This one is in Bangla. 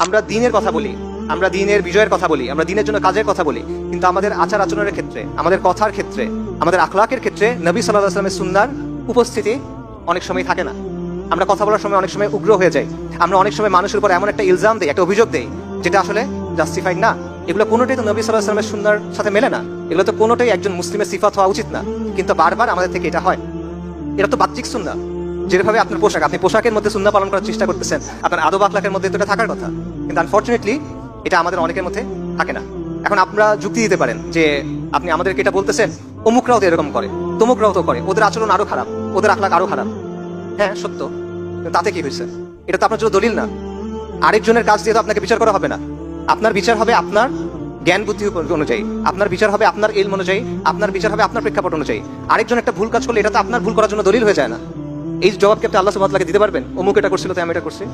আমরা দিনের কথা বলি, আমরা দিনের বিজয়ের কথা বলি, আমরা দিনের জন্য কাজের কথা বলি, কিন্তু আমাদের আচার আচরণের ক্ষেত্রে, আমাদের কথার ক্ষেত্রে, আমাদের আখলাকের ক্ষেত্রে নবী সাল্লাহ আসলামের সুন্নার উপস্থিতি অনেক সময় থাকে না। আমরা কথা বলার সময় অনেক সময় উগ্র হয়ে যাই। আমরা অনেক সময় মানুষের উপর এমন একটা ইলজাম দিই, একটা অভিযোগ দেই, যেটা আসলে জাস্টিফাইড না। এগুলো কোনোটাই তো নবী সাল্লাহ আসলামের সুন্নার সাথে মেলে না। এগুলো তো কোনোটাই একজন মুসলিমের সিফাত হওয়া উচিত না। কিন্তু বারবার আমাদের থেকে এটা হয়। এটা তো বাহ্যিক সুন্না যেভাবে আপনার পোশাক, আপনি পোশাকের মধ্যে সুন্দর পালন করার চেষ্টা করতেছেন, আপনার আদব আখলাকের মধ্যে তো এটা থাকার কথা। কিন্তু আনফর্চুনেটলি এটা আমাদের অনেকের মধ্যে থাকে না। এখন আপনারা যুক্তি দিতে পারেন যে আপনি আমাদেরকে এটা বলতেছেন, অমুকরাও তো এরকম করে, তমুকরাও তো করে, ওদের আচরণ আরও খারাপ, ওদের আখলাক আরও খারাপ। হ্যাঁ সত্য। তাতে কি হয়েছে? এটা তো আপনার জন্য দলিল না। আরেকজনের কাজ দিয়ে তো আপনাকে বিচার করা হবে না। আপনার বিচার হবে আপনার জ্ঞান বুদ্ধি অনুযায়ী, আপনার বিচার হবে আপনার এলম অনুযায়ী, আপনার বিচার হবে আপনার প্রেক্ষাপট অনুযায়ী। আরেকজন একটা ভুল কাজ করলে এটা তো আপনার ভুল করার জন্য দলিল হয়ে যায় না। এই জবাব কি আপনি আল্লাহ সুবাহকে দিতে পারবেন? অমুক এটা করছিল, তাই আমি এটা করছি।